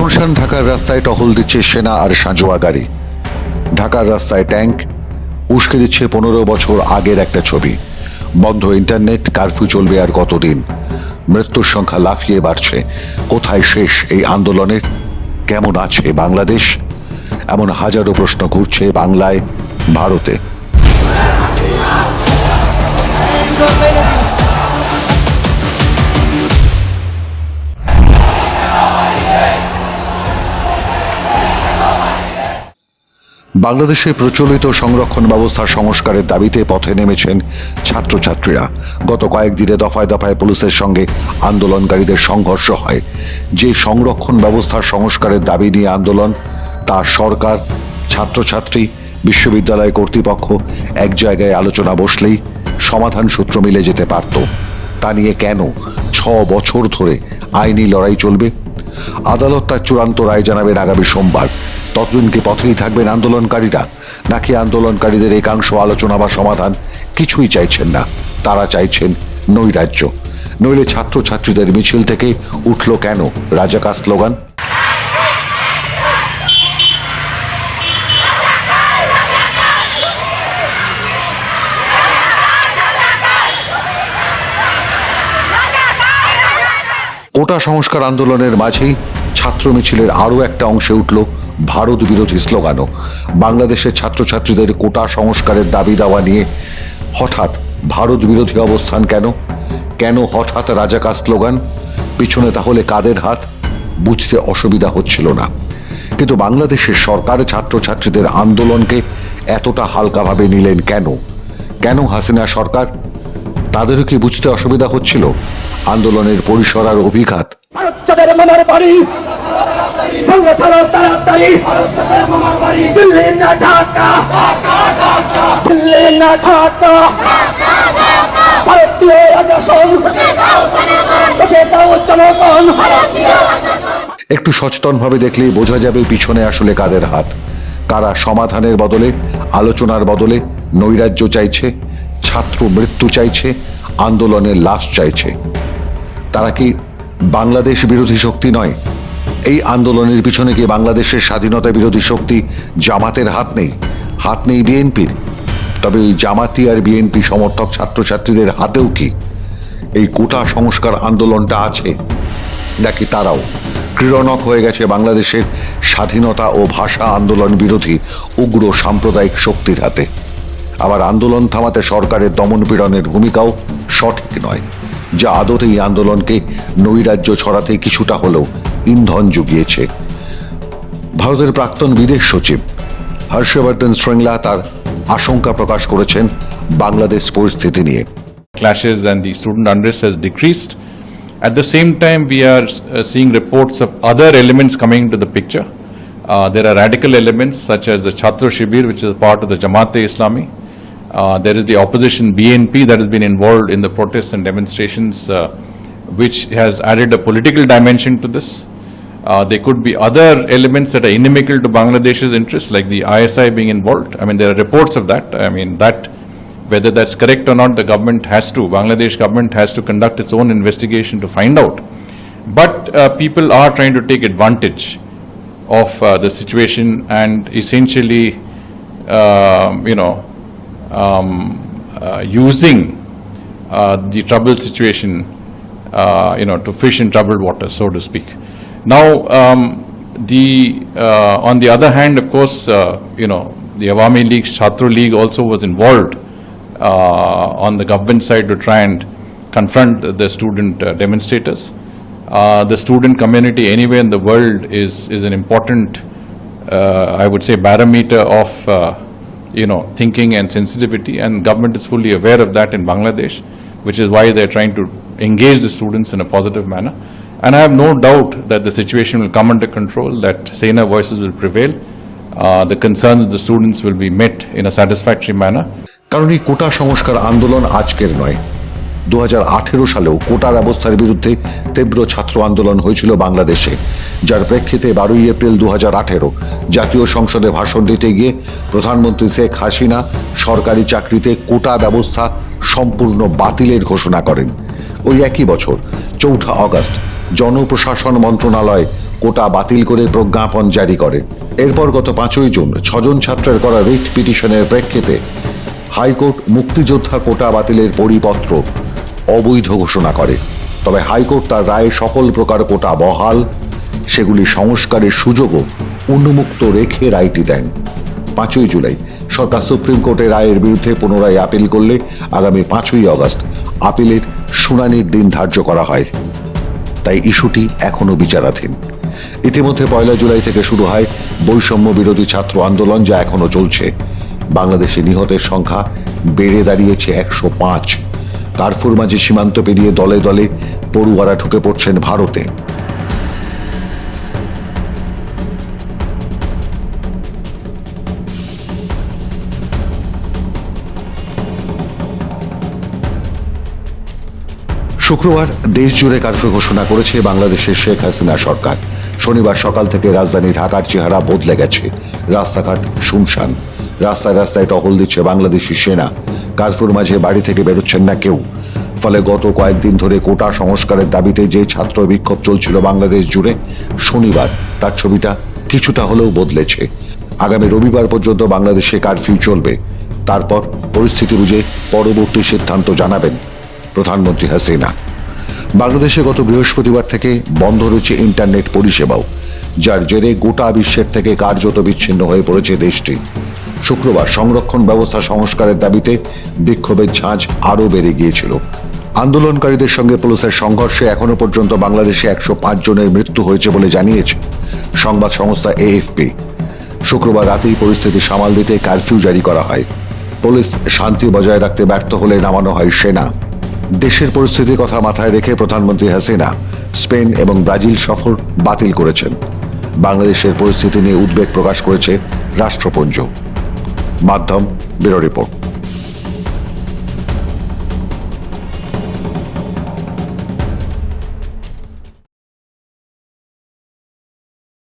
শুনশান ঢাকার রাস্তায় টহল দিচ্ছে সেনা আর সাঁজোয়া গাড়ি। ঢাকার রাস্তায় ট্যাঙ্ক, উস্কে দিচ্ছে পনেরো বছর আগের একটা ছবি। বন্ধ ইন্টারনেট, কারফিউ চলবে আর কতদিন? মৃত্যুর সংখ্যা লাফিয়ে বাড়ছে। কোথায় শেষ এই আন্দোলনের কেমন আছে বাংলাদেশ? এমন হাজারো প্রশ্ন ঘুরছে বাংলায়, ভারতে। বাংলাদেশে প্রচলিত সংরক্ষণ ব্যবস্থার সংস্কারের দাবিতে পথে নেমেছেন ছাত্রছাত্রীরা। গত কয়েকদিনে দফায় দফায় পুলিশের সঙ্গে আন্দোলনকারীদের সংঘর্ষ হয়। যে সংরক্ষণ ব্যবস্থার সংস্কারের দাবি নিয়ে আন্দোলন তা সরকার, ছাত্রছাত্রী, বিশ্ববিদ্যালয় কর্তৃপক্ষ এক জায়গায় আলোচনা বসলেই সমাধান সূত্র মিলে যেতে পারত। তা নিয়ে কেন ছ বছর ধরে আইনি লড়াই চলবে? আদালত তার চূড়ান্ত রায় জানাবেন আগামী সোমবার। ততদিন কি পথেই থাকবেন আন্দোলনকারীরা। নাকি আন্দোলনকারীদের একাংশ আলোচনা বা সমাধান কিছুই চাইছেন না। তারা চাইছেন নৈরাজ্য। নইলে ছাত্রছাত্রীদের মিছিল থেকে উঠল কেন? রাজাকার স্লোগান? কোটা সংস্কার আন্দোলনের মাঝেই ছাত্র মিছিলের আরও একটা অংশে উঠল ভারত বিরোধী স্লোগানও। বাংলাদেশের ছাত্রছাত্রীদের কোটা সংস্কারের দাবি দেওয়া নিয়ে হঠাৎ ভারত বিরোধী অবস্থান কেন? কেন হঠাৎ রাজাকার স্লোগান? পিছনে তাহলে কাদের হাত? বুঝতে অসুবিধা হচ্ছিল না। কিন্তু বাংলাদেশের সরকার ছাত্রছাত্রীদের আন্দোলনকে এতটা হালকাভাবে নিলেন কেন? কেন হাসিনা সরকার? তাদেরও কি বুঝতে অসুবিধা হচ্ছিল? আন্দোলনের পরিসর আর অভিঘাত? ভারত একটু সচেতনভাবে দেখলেই বোঝা যাবে পিছনে আসলে কাদের হাত। কারা সমাধানের বদলে, আলোচনার বদলে নৈরাজ্য চাইছে, ছাত্র মৃত্যু চাইছে, আন্দোলনের লাশ চাইছে। তারা কি বাংলাদেশ বিরোধী শক্তি নয়? এই আন্দোলনের পিছনে কি বাংলাদেশের স্বাধীনতা বিরোধী শক্তি জামাতের হাত নেই হাত নেই বিএনপির। তবে এই জামাতি আর বিএনপি সমর্থক ছাত্রছাত্রীদের হাতেও কি এই কোটা সংস্কার আন্দোলনটা আছে, নাকি তারাও ক্রীড়নক হয়ে গেছে বাংলাদেশের স্বাধীনতা ও ভাষা আন্দোলন বিরোধী উগ্র সাম্প্রদায়িক শক্তির হাতে? আবার আন্দোলন থামাতে সরকারের দমনপীড়নের ভূমিকাও সঠিক নয়, যা আদতে এই আন্দোলনকে নৈরাজ্য ছড়াতে কিছুটা হলেও ইন্ধন জুগিয়েছে ভারতের প্রাক্তন বিদেশ সচিব হর্ষবর্ধন শ্রৃঙ্গলা তার আশঙ্কা প্রকাশ করেছেন বাংলাদেশ পরিস্থিতি নিয়ে clashes and the student unrest has decreased. At the same time, we are uh, seeing reports of other elements coming into the picture. Uh, there are radical elements such as the Chhatra Shibir, which is part of the Jamaat-e Islami. Uh, there is the opposition BNP that has been involved in the protests and demonstrations, uh, which has added a political dimension to this. Uh, there could be other elements that are inimical to Bangladesh's interests, like the ISI being involved. I mean, there are reports of that. I mean, that whether that's correct or not, the government has to, Bangladesh government has to conduct its own investigation to find out. But uh, people are trying to take advantage of uh, the situation and essentially, um, you know, um, uh, using uh, the troubled situation, you know, to fish in troubled water, so to speak. Now, um, the, uh, on the other hand, of course, uh, you know, the Awami League, Chhatra League also was involved uh, on the government side to try and confront the- student uh, demonstrators. Uh, The student community anywhere in the world is, is an important, uh, I would say, barometer of, uh, you know, thinking and sensitivity, and government is fully aware of that in Bangladesh, which is why they're trying to engage the students in a positive manner. And I have no doubt that the situation will come under control, that saner voices will prevail, uh, the concerns of the students will be met in a satisfactory manner. কারণ এই কোটা সংস্কার আন্দোলন আজকের নয় দু সালেও কোটা ব্যবস্থার বিরুদ্ধে তীব্র ছাত্র আন্দোলন হয়েছিল বাংলাদেশে যার প্রেক্ষিতে বারোই এপ্রিল দু হাজার আঠেরো জাতীয় সংসদে ভাষণ দিতে গিয়ে প্রধানমন্ত্রী শেখ হাসিনা সরকারি চাকরিতে কোটা ব্যবস্থা সম্পূর্ণ বাতিলের ঘোষণা করেন ওই একই বছর, চৌঠা অগস্ট, জনপ্রশাসন মন্ত্রণালয় কোটা বাতিল করে প্রজ্ঞাপন জারি করে। এরপর গত পাঁচই জুন ছজন ছাত্রের করা রিট পিটিশনের প্রেক্ষিতে হাইকোর্ট মুক্তিযোদ্ধা কোটা বাতিলের পরিপত্র অবৈধ ঘোষণা করে। তবে হাইকোর্ট তার রায়ে সকল প্রকার কোটা বহাল, সেগুলি সংস্কারের সুযোগও উন্মুক্ত রেখে রায়টি দেন। পাঁচই জুলাই, সরকার সুপ্রিম কোর্টের রায়ের বিরুদ্ধে পুনরায় আপিল করলে আগামী পাঁচই আগস্ট আপিলের শুনানির দিন ধার্য করা হয়। তাই ইস্যুটি এখনও বিচারাধীন। ইতিমধ্যে পয়লা জুলাই থেকে শুরু হয় বৈষম্য বিরোধী ছাত্র আন্দোলন যা এখনও চলছে। বাংলাদেশে নিহতের সংখ্যা বেড়ে দাঁড়িয়েছে একশো পাঁচ। কার্ফুর মাঝে সীমান্ত পেরিয়ে দলে দলে পড়ুয়ারা ঢুকে পড়ছেন ভারতে। শুক্রবার দেশ জুড়ে কারফিউ ঘোষণা করেছে বাংলাদেশের শেখ হাসিনা সরকার। শনিবার সকাল থেকে রাজধানী ঢাকার চেহারা বদলে গেছে। রাস্তাঘাট শুনশান। রাস্তায় রাস্তায় টহল দিচ্ছে বাংলাদেশি সেনা। কারফিউর মাঝে বাড়ি থেকে বেরোচ্ছেন না কেউ। ফলে গত কয়েকদিন ধরে কোটা সংস্কারের দাবিতে যে ছাত্র বিক্ষোভ চলছিল বাংলাদেশ জুড়ে, শনিবার তার ছবিটা কিছুটা হলেও বদলেছে। আগামী রবিবার পর্যন্ত বাংলাদেশে কারফিউ চলবে। তারপর পরিস্থিতি বুঝে পরবর্তী সিদ্ধান্ত জানাবেন প্রধানমন্ত্রী হাসিনা। বাংলাদেশে গত বৃহস্পতিবার থেকে বন্ধ রয়েছে ইন্টারনেট পরিষেবাও, যার জেরে গোটা বিশ্বের থেকে কার্যত বিচ্ছিন্ন হয়ে পড়েছে দেশটি। শুক্রবার সংরক্ষণ ব্যবস্থা সংস্কারের দাবিতে বিক্ষোভের ঝাঁজ আরও বেড়ে গিয়েছিল। আন্দোলনকারীদের সঙ্গে পুলিশের সংঘর্ষে এখনও পর্যন্ত বাংলাদেশে একশো পাঁচ জনের মৃত্যু হয়েছে বলে জানিয়েছে সংবাদ সংস্থা এএফপি। শুক্রবার রাতেই পরিস্থিতি সামাল দিতে কারফিউ জারি করা হয়। পুলিশ শান্তি বজায় রাখতে ব্যর্থ হলে নামানো হয় সেনা। দেশের পরিস্থিতির কথা মাথায় রেখে প্রধানমন্ত্রী হাসিনা স্পেন এবং ব্রাজিল সফর বাতিল করেছেন। বাংলাদেশের পরিস্থিতি নিয়ে উদ্বেগ প্রকাশ করেছে রাষ্ট্রপুঞ্জ। মাধ্যম ব্যুরো রিপোর্ট।